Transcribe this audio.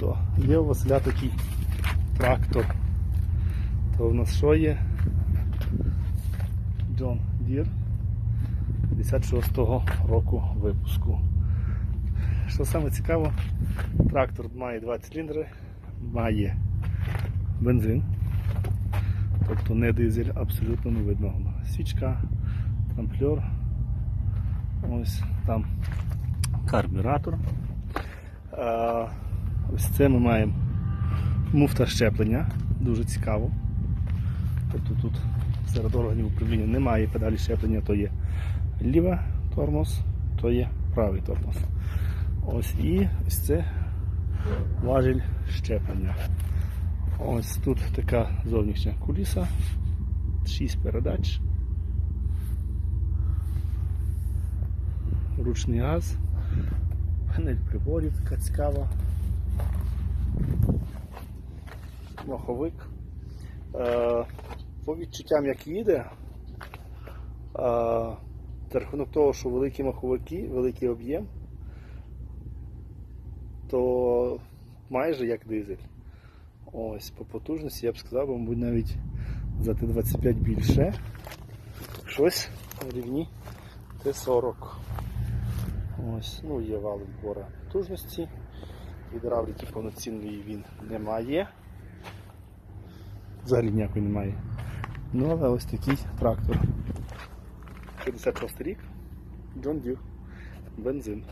то є у Василя такий трактор. То в нас що є? John Deere 56-го року випуску. Що саме цікаво, трактор має два циліндри, має бензин, тобто не дизель, абсолютно не видно. Свічка, тампльор, ось там карбюратор. Ось це ми маємо муфта щеплення, дуже цікаво. Тобто тут серед органів управління немає педалі щеплення, то є лівий тормоз, то є правий тормоз. Ось і ось це важіль щеплення. Ось тут така зовнішня куліса, 6 передач. Ручний газ, панель приборів така цікава. Маховик. Е, по відчуттям як їде, е, за рахунок того, що великі маховики, великий об'єм, то майже як дизель. Ось по потужності я б сказав, мабуть, навіть за Т-25 більше. Щось на рівні Т-40. Ось, ну є вал відбору потужності. Гідравліки повноцінної він не має. Взагалі ніякої немає. Ну, але ось такий трактор. 56 рік. John Deere. Бензин.